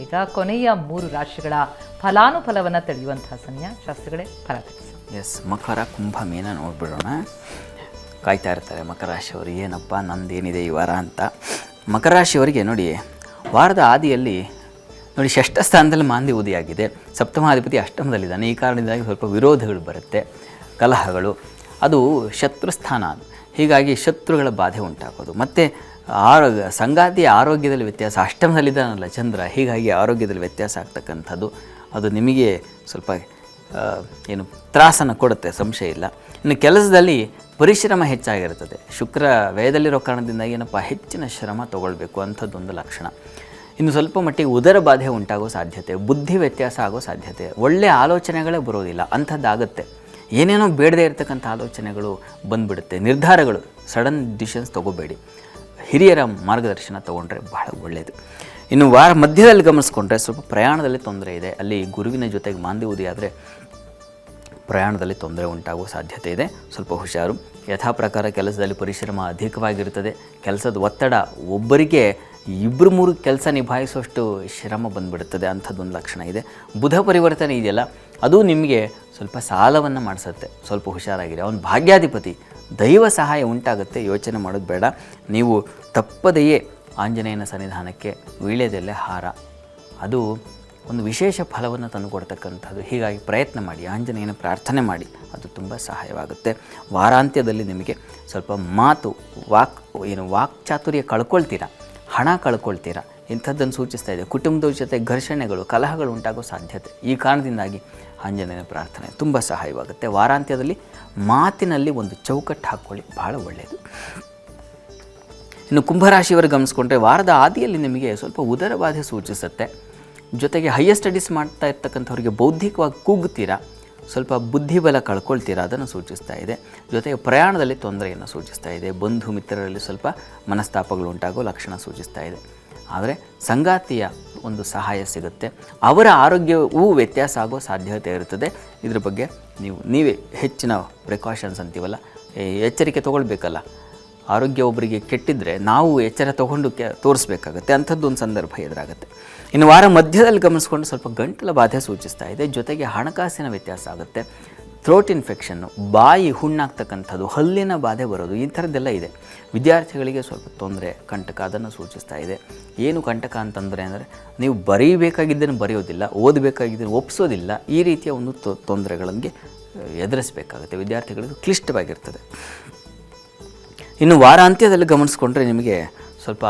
ಈಗ ಕೊನೆಯ ಮೂರು ರಾಶಿಗಳ ಫಲಾನುಫಲವನ್ನು ತಿಳಿಯುವಂತಹ ಸಮಯ. ಶಾಸ್ತ್ರಗಳೇ, ಫಲ ಎಸ್ ಮಕರ ಕುಂಭ ಮೀನ ನೋಡ್ಬಿಡೋಣ. ಕಾಯ್ತಾ ಇರ್ತಾರೆ ಮಕರ ರಾಶಿಯವರು, ಏನಪ್ಪ ನಂದೇನಿದೆ ಈ ವಾರ ಅಂತ. ಮಕರ ರಾಶಿಯವರಿಗೆ ನೋಡಿ, ವಾರದ ಆದಿಯಲ್ಲಿ ನೋಡಿ, ಷಷ್ಠ ಸ್ಥಾನದಲ್ಲಿ ಮಾಂದಿ ಉದಿಯಾಗಿದೆ. ಸಪ್ತಮಾಧಿಪತಿ ಅಷ್ಟಮದಲ್ಲಿದ್ದಾನೆ. ಈ ಕಾರಣದಿಂದಾಗಿ ಸ್ವಲ್ಪ ವಿರೋಧಗಳು ಬರುತ್ತೆ, ಕಲಹಗಳು. ಅದು ಶತ್ರು ಸ್ಥಾನ ಅದು. ಹೀಗಾಗಿ ಶತ್ರುಗಳ ಬಾಧೆ ಉಂಟಾಗೋದು. ಮತ್ತು ಆರೋಗ್ಯ, ಸಂಗಾತಿಯ ಆರೋಗ್ಯದಲ್ಲಿ ವ್ಯತ್ಯಾಸ, ಅಷ್ಟಮದಲ್ಲಿದ್ದಾನಲ್ಲ ಚಂದ್ರ, ಹೀಗಾಗಿ ಆರೋಗ್ಯದಲ್ಲಿ ವ್ಯತ್ಯಾಸ ಆಗ್ತಕ್ಕಂಥದ್ದು. ಅದು ನಿಮಗೆ ಸ್ವಲ್ಪ ಏನು ತ್ರಾಸನ್ನು ಕೊಡುತ್ತೆ, ಸಂಶಯ ಇಲ್ಲ. ಇನ್ನು ಕೆಲಸದಲ್ಲಿ ಪರಿಶ್ರಮ ಹೆಚ್ಚಾಗಿರುತ್ತದೆ. ಶುಕ್ರ ವ್ಯಯದಲ್ಲಿರೋ ಕಾರಣದಿಂದ ಏನಪ್ಪ, ಹೆಚ್ಚಿನ ಶ್ರಮ ತಗೊಳ್ಬೇಕು ಅಂಥದ್ದೊಂದು ಲಕ್ಷಣ. ಇನ್ನು ಸ್ವಲ್ಪ ಮಟ್ಟಿಗೆ ಉದರ ಬಾಧೆ ಉಂಟಾಗೋ ಸಾಧ್ಯತೆ, ಬುದ್ಧಿ ವ್ಯತ್ಯಾಸ ಆಗೋ ಸಾಧ್ಯತೆ ಒಳ್ಳೆಯ ಆಲೋಚನೆಗಳೇ ಬರೋದಿಲ್ಲ, ಅಂಥದ್ದಾಗುತ್ತೆ. ಏನೇನೋ ಬೇಡದೇ ಇರತಕ್ಕಂಥ ಆಲೋಚನೆಗಳು ಬಂದ್ಬಿಡುತ್ತೆ, ನಿರ್ಧಾರಗಳು, ಸಡನ್ ಡಿಸಿಷನ್ಸ್ ತೊಗೋಬೇಡಿ. ಹಿರಿಯರ ಮಾರ್ಗದರ್ಶನ ತಗೊಂಡ್ರೆ ಬಹಳ ಒಳ್ಳೆಯದು ಇನ್ನು ವಾರ ಮಧ್ಯದಲ್ಲಿ ಗಮನಿಸ್ಕೊಂಡ್ರೆ ಸ್ವಲ್ಪ ಪ್ರಯಾಣದಲ್ಲಿ ತೊಂದರೆ ಇದೆ. ಅಲ್ಲಿ ಗುರುವಿನ ಜೊತೆಗೆ ಮಾಂದಿ ಆದರೆ ಪ್ರಯಾಣದಲ್ಲಿ ತೊಂದರೆ ಉಂಟಾಗುವ ಸಾಧ್ಯತೆ ಇದೆ. ಸ್ವಲ್ಪ ಹುಷಾರು. ಯಥಾ ಪ್ರಕಾರ ಕೆಲಸದಲ್ಲಿ ಪರಿಶ್ರಮ ಅಧಿಕವಾಗಿರುತ್ತದೆ. ಕೆಲಸದ ಒತ್ತಡ ಒಬ್ಬರಿಗೆ ಇಬ್ಬರು ಮೂರು ಕೆಲಸ ನಿಭಾಯಿಸುವಷ್ಟು ಶ್ರಮ ಬಂದ್ಬಿಡುತ್ತದೆ. ಅಂಥದ್ದೊಂದು ಲಕ್ಷಣ ಇದೆ. ಬುಧ ಪರಿವರ್ತನೆ ಇದೆಯಲ್ಲ, ಅದು ನಿಮಗೆ ಸ್ವಲ್ಪ ಸಾಲವನ್ನು ಮಾಡಿಸುತ್ತೆ. ಸ್ವಲ್ಪ ಹುಷಾರಾಗಿರಿ. ಅವನು ಭಾಗ್ಯಾಧಿಪತಿ. ದೈವ ಸಹಾಯ ಉಂಟಾಗುತ್ತೆ, ಯೋಚನೆ ಮಾಡೋದು ಬೇಡ. ನೀವು ತಪ್ಪದೆಯೇ ಆಂಜನೇಯನ ಸನ್ನಿಧಾನಕ್ಕೆ ವೀಳ್ಯದೆಲೆ ಹಾರ. ಅದು ಒಂದು ವಿಶೇಷ ಫಲವನ್ನು ತಂದುಕೊಡ್ತಕ್ಕಂಥದ್ದು. ಹೀಗಾಗಿ ಪ್ರಯತ್ನ ಮಾಡಿ, ಆಂಜನೇಯನ ಪ್ರಾರ್ಥನೆ ಮಾಡಿ, ಅದು ತುಂಬ ಸಹಾಯವಾಗುತ್ತೆ. ವಾರಾಂತ್ಯದಲ್ಲಿ ನಿಮಗೆ ಸ್ವಲ್ಪ ಮಾತು, ವಾಕ್, ಏನು ವಾಕ್ಚಾತುರ್ಯ ಕಳ್ಕೊಳ್ತೀರಾ? ಹಣ ಕಳ್ಕೊಳ್ತೀರಾ? ಇಂಥದ್ದನ್ನು ಸೂಚಿಸ್ತಾ ಇದೆ. ಕುಟುಂಬದ ಜೊತೆ ಘರ್ಷಣೆಗಳು, ಕಲಹಗಳು ಉಂಟಾಗೋ ಸಾಧ್ಯತೆ. ಈ ಕಾರಣದಿಂದಾಗಿ ಆಂಜನೇಯನ ಪ್ರಾರ್ಥನೆ ತುಂಬ ಸಹಾಯವಾಗುತ್ತೆ. ವಾರಾಂತ್ಯದಲ್ಲಿ ಮಾತಿನಲ್ಲಿ ಒಂದು ಚೌಕಟ್ಟು ಹಾಕ್ಕೊಳ್ಳಿ. ಭಾಳ ಒಳ್ಳೆಯದು ಇನ್ನು ಕುಂಭರಾಶಿಯವರು ಗಮನಿಸ್ಕೊಂಡ್ರೆ ವಾರದ ಆದಿಯಲ್ಲಿ ನಿಮಗೆ ಸ್ವಲ್ಪ ಉದರ ಬಾಧೆ ಸೂಚಿಸುತ್ತೆ. ಜೊತೆಗೆ ಹೈಯರ್ ಸ್ಟಡೀಸ್ ಮಾಡ್ತಾ ಇರ್ತಕ್ಕಂಥವ್ರಿಗೆ ಬೌದ್ಧಿಕವಾಗಿ ಕೂಗುತ್ತೀರಾ? ಸ್ವಲ್ಪ ಬುದ್ಧಿಬಲ ಕಳ್ಕೊಳ್ತೀರಾ ಅದನ್ನು ಸೂಚಿಸ್ತಾ ಇದೆ. ಜೊತೆಗೆ ಪ್ರಯಾಣದಲ್ಲಿ ತೊಂದರೆಯನ್ನು ಸೂಚಿಸ್ತಾ ಇದೆ. ಬಂಧು ಮಿತ್ರರಲ್ಲಿ ಸ್ವಲ್ಪ ಮನಸ್ತಾಪಗಳು ಉಂಟಾಗೋ ಲಕ್ಷಣ ಸೂಚಿಸ್ತಾ ಇದೆ. ಆದರೆ ಸಂಗಾತಿಯ ಒಂದು ಸಹಾಯ ಸಿಗುತ್ತೆ. ಅವರ ಆರೋಗ್ಯವೂ ವ್ಯತ್ಯಾಸ ಆಗೋ ಸಾಧ್ಯತೆ ಇರುತ್ತದೆ. ಇದ್ರ ಬಗ್ಗೆ ನೀವು, ನೀವೇ ಹೆಚ್ಚಿನ ಪ್ರಿಕಾಷನ್ಸ್ ಅಂತೀವಲ್ಲ. ಎಚ್ಚರಿಕೆ ತೊಗೊಳ್ಬೇಕಲ್ಲ. ಆರೋಗ್ಯ ಒಬ್ಬರಿಗೆ ಕೆಟ್ಟಿದ್ದರೆ ನಾವು ಎಚ್ಚರ ತಗೊಂಡು ಕೆ ತೋರಿಸ್ಬೇಕಾಗತ್ತೆ. ಅಂಥದ್ದೊಂದು ಸಂದರ್ಭ ಎದುರಾಗುತ್ತೆ. ಇನ್ನು ವಾರ ಮಧ್ಯದಲ್ಲಿ ಗಮನಿಸ್ಕೊಂಡು ಸ್ವಲ್ಪ ಗಂಟಲ ಬಾಧೆ ಸೂಚಿಸ್ತಾ ಇದೆ. ಜೊತೆಗೆ ಹಣಕಾಸಿನ ವ್ಯತ್ಯಾಸ ಆಗುತ್ತೆ. ಥ್ರೋಟ್ ಇನ್ಫೆಕ್ಷನ್ನು ಬಾಯಿ ಹುಣ್ಣಾಗ್ತಕ್ಕಂಥದ್ದು, ಹಲ್ಲಿನ ಬಾಧೆ ಬರೋದು, ಈ ಥರದ್ದೆಲ್ಲ ಇದೆ. ವಿದ್ಯಾರ್ಥಿಗಳಿಗೆ ಸ್ವಲ್ಪ ತೊಂದರೆ, ಕಂಟಕ ಅದನ್ನು ಸೂಚಿಸ್ತಾ ಇದೆ. ಏನು ಕಂಟಕ ಅಂತಂದರೆ ಅಂದರೆ, ನೀವು ಬರೀಬೇಕಾಗಿದ್ದನ್ನು ಬರೆಯೋದಿಲ್ಲ, ಓದಬೇಕಾಗಿದ್ದನ್ನು ಒಪ್ಪಿಸೋದಿಲ್ಲ ಈ ರೀತಿಯ ಒಂದು ತೊಂದರೆಗಳಿಗೆ ಎದುರಿಸಬೇಕಾಗುತ್ತೆ. ವಿದ್ಯಾರ್ಥಿಗಳಿಗೆ ಕ್ಲಿಷ್ಟವಾಗಿರ್ತದೆ. ಇನ್ನು ವಾರಾಂತ್ಯದಲ್ಲಿ ಗಮನಿಸ್ಕೊಂಡ್ರೆ ನಿಮಗೆ ಸ್ವಲ್ಪ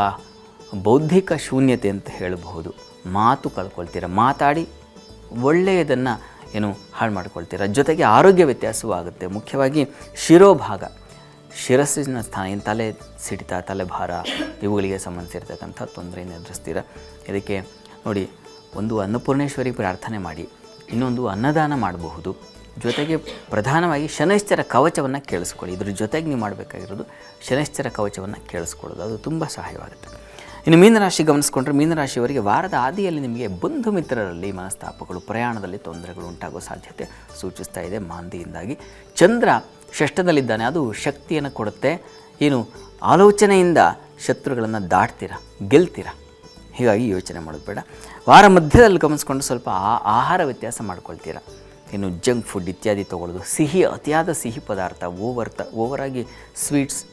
ಬೌದ್ಧಿಕ ಶೂನ್ಯತೆ ಅಂತ ಹೇಳಬಹುದು. ಮಾತು ಕಳ್ಕೊಳ್ತೀರ, ಮಾತಾಡಿ ಒಳ್ಳೆಯದನ್ನು ಏನು ಹಾಳು ಮಾಡ್ಕೊಳ್ತೀರ. ಜೊತೆಗೆ ಆರೋಗ್ಯ ವ್ಯತ್ಯಾಸವೂ ಆಗುತ್ತೆ. ಮುಖ್ಯವಾಗಿ ಶಿರೋಭಾಗ, ಶಿರಸ್ಸಿನ ಸ್ಥಾನ, ಏನು ತಲೆ ಸಿಡಿತ ತಲೆಭಾರ ಇವುಗಳಿಗೆ ಸಂಬಂಧಿಸಿರ್ತಕ್ಕಂಥ ತೊಂದರೆಯನ್ನು ಎದುರಿಸ್ತೀರ. ಇದಕ್ಕೆ ನೋಡಿ, ಒಂದು ಅನ್ನಪೂರ್ಣೇಶ್ವರಿ ಪ್ರಾರ್ಥನೆ ಮಾಡಿ, ಇನ್ನೊಂದು ಅನ್ನದಾನ ಮಾಡಬಹುದು. ಜೊತೆಗೆ ಪ್ರಧಾನವಾಗಿ ಶನೈಶ್ಚರ ಕವಚವನ್ನು ಕೇಳಿಸ್ಕೊಳ್ಳಿ. ಇದ್ರ ಜೊತೆಗೆ ನೀವು ಮಾಡಬೇಕಾಗಿರೋದು ಶನೈಶ್ಚರ ಕವಚವನ್ನು ಕೇಳಿಸ್ಕೊಳ್ಳೋದು. ಅದು ತುಂಬ ಸಹಾಯವಾಗುತ್ತೆ. ಇನ್ನು ಮೀನರಾಶಿ ಗಮನಿಸ್ಕೊಂಡ್ರೆ ಮೀನರಾಶಿಯವರಿಗೆ ವಾರದ ಆದಿಯಲ್ಲಿ ನಿಮಗೆ ಬಂಧು ಮಿತ್ರರಲ್ಲಿ ಮನಸ್ತಾಪಗಳು, ಪ್ರಯಾಣದಲ್ಲಿ ತೊಂದರೆಗಳು ಉಂಟಾಗುವ ಸಾಧ್ಯತೆ ಸೂಚಿಸ್ತಾ ಇದೆ. ಮಾಂದಿಯಿಂದಾಗಿ ಚಂದ್ರ ಷಷ್ಠದಲ್ಲಿದ್ದಾನೆ. ಅದು ಶಕ್ತಿಯನ್ನು ಕೊಡುತ್ತೆ. ಏನು? ಆಲೋಚನೆಯಿಂದ ಶತ್ರುಗಳನ್ನು ದಾಟ್ತೀರ? ಗೆಲ್ತೀರಾ? ಹೀಗಾಗಿ ಯೋಚನೆ ಮಾಡೋದು ಬೇಡ. ವಾರ ಮಧ್ಯದಲ್ಲಿ ಗಮನಿಸ್ಕೊಂಡು ಸ್ವಲ್ಪ ಆಹಾರ ವ್ಯತ್ಯಾಸ ಮಾಡ್ಕೊಳ್ತೀರಾ? ಇನ್ನು ಜಂಕ್ ಫುಡ್ ಇತ್ಯಾದಿ ತೊಗೊಳ್ಳೋದು. ಸಿಹಿ, ಅತಿಯಾದ ಸಿಹಿ ಪದಾರ್ಥ, ಓವರ್ ತ, ಓವರಾಗಿ ಸ್ವೀಟ್ಸ್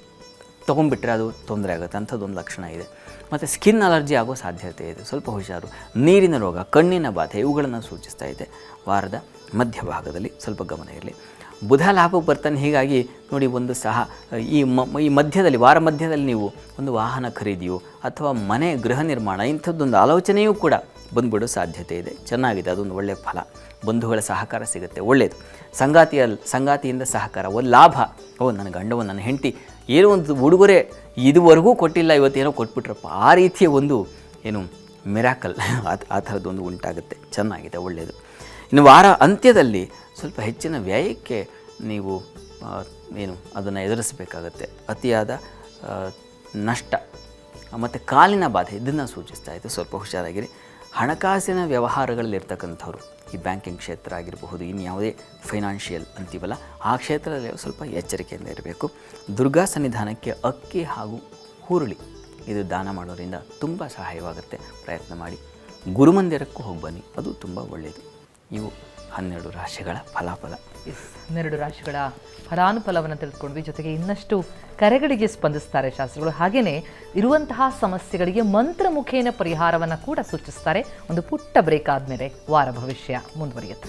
ತೊಗೊಂಡ್ಬಿಟ್ರೆ ಅದು ತೊಂದರೆ ಆಗುತ್ತೆ. ಅಂಥದ್ದೊಂದು ಲಕ್ಷಣ ಇದೆ. ಮತ್ತು ಸ್ಕಿನ್ ಅಲರ್ಜಿ ಆಗೋ ಸಾಧ್ಯತೆ ಇದೆ. ಸ್ವಲ್ಪ ಹುಷಾರು. ನೀರಿನ ರೋಗ, ಕಣ್ಣಿನ ಬಾಧೆ ಇವುಗಳನ್ನು ಸೂಚಿಸ್ತಾ ಇದೆ. ವಾರದ ಮಧ್ಯಭಾಗದಲ್ಲಿ ಸ್ವಲ್ಪ ಗಮನ ಇರಲಿ. ಬುಧ ಲಾಭಕ್ಕೆ ಬರ್ತಾನೆ. ಹೀಗಾಗಿ ನೋಡಿ ಒಂದು ಸಹ, ಈ ಮ, ಈ ಮಧ್ಯದಲ್ಲಿ, ವಾರ ಮಧ್ಯದಲ್ಲಿ ನೀವು ಒಂದು ವಾಹನ ಖರೀದಿಯೋ ಅಥವಾ ಮನೆ ಗೃಹ ನಿರ್ಮಾಣ, ಇಂಥದ್ದೊಂದು ಆಲೋಚನೆಯೂ ಕೂಡ ಬಂದ್ಬಿಡೋ ಸಾಧ್ಯತೆ ಇದೆ. ಚೆನ್ನಾಗಿದೆ, ಅದೊಂದು ಒಳ್ಳೆಯ ಫಲ. ಬಂಧುಗಳ ಸಹಕಾರ ಸಿಗುತ್ತೆ ಒಳ್ಳೆಯದು ಸಂಗಾತಿಯ ಸಂಗಾತಿಯಿಂದ ಸಹಕಾರ ಒಂದು ಲಾಭ. ಓ, ನನ್ನ ಗಂಡವ, ನನ್ನ ಹೆಂಡತಿ, ಏನೋ ಒಂದು ಉಡುಗೊರೆ ಇದುವರೆಗೂ ಕೊಟ್ಟಿಲ್ಲ, ಇವತ್ತೇನೋ ಕೊಟ್ಬಿಟ್ರಪ್ಪ. ಆ ರೀತಿಯ ಒಂದು ಏನು ಮಿರಾಕಲ್, ಆ ಥರದ್ದೊಂದು ಉಂಟಾಗುತ್ತೆ. ಚೆನ್ನಾಗಿದೆ ಒಳ್ಳೆಯದು ಇನ್ನು ವಾರ ಅಂತ್ಯದಲ್ಲಿ ಸ್ವಲ್ಪ ಹೆಚ್ಚಿನ ವ್ಯಯಕ್ಕೆ ನೀವು ಏನು ಅದನ್ನು ಎದುರಿಸಬೇಕಾಗತ್ತೆ. ಅತಿಯಾದ ನಷ್ಟ, ಮತ್ತು ಕಾಲಿನ ಬಾಧೆ ಇದನ್ನು ಸೂಚಿಸ್ತಾ ಇತ್ತು ಸ್ವಲ್ಪ ಹುಷಾರಾಗಿರಿ. ಹಣಕಾಸಿನ ವ್ಯವಹಾರಗಳಲ್ಲಿರ್ತಕ್ಕಂಥವ್ರು, ಈ ಬ್ಯಾಂಕಿಂಗ್ ಕ್ಷೇತ್ರ ಆಗಿರಬಹುದು ಇನ್ಯಾವುದೇ ಫೈನಾನ್ಷಿಯಲ್ ಅಂತೀವಲ್ಲ, ಆ ಕ್ಷೇತ್ರದಲ್ಲಿ ಸ್ವಲ್ಪ ಎಚ್ಚರಿಕೆಯಿಂದ ಇರಬೇಕು. ದುರ್ಗಾ ಸನ್ನಿಧಾನಕ್ಕೆ ಅಕ್ಕಿ ಹಾಗೂ ಹುರುಳಿ, ಇದು ದಾನ ಮಾಡೋದರಿಂದ ತುಂಬ ಸಹಾಯವಾಗುತ್ತೆ. ಪ್ರಯತ್ನ ಮಾಡಿ. ಗುರುಮಂದಿರಕ್ಕೂ ಹೋಗಿ ಬನ್ನಿ, ಅದು ತುಂಬ ಒಳ್ಳೆಯದು ಇವು ಹನ್ನೆರಡು ರಾಶಿಗಳ ಫಲಾಫಲ. ಹನ್ನೆರಡು ರಾಶಿಗಳ ಫಲಾನುಫಲವನ್ನು ತಿಳಿದುಕೊಂಡ್ವಿ. ಜೊತೆಗೆ ಇನ್ನಷ್ಟು ಕರೆಗಳಿಗೆ ಸ್ಪಂದಿಸ್ತಾರೆ ಶಾಸ್ತ್ರಗಳು. ಹಾಗೆಯೇ ಇರುವಂತಹ ಸಮಸ್ಯೆಗಳಿಗೆ ಮಂತ್ರ ಮುಖೇನ ಪರಿಹಾರವನ್ನು ಕೂಡ ಸೂಚಿಸ್ತಾರೆ. ಒಂದು ಪುಟ್ಟ ಬ್ರೇಕ್ ಆದಮೇಲೆ ವಾರ ಭವಿಷ್ಯ ಮುಂದುವರಿಯುತ್ತೆ.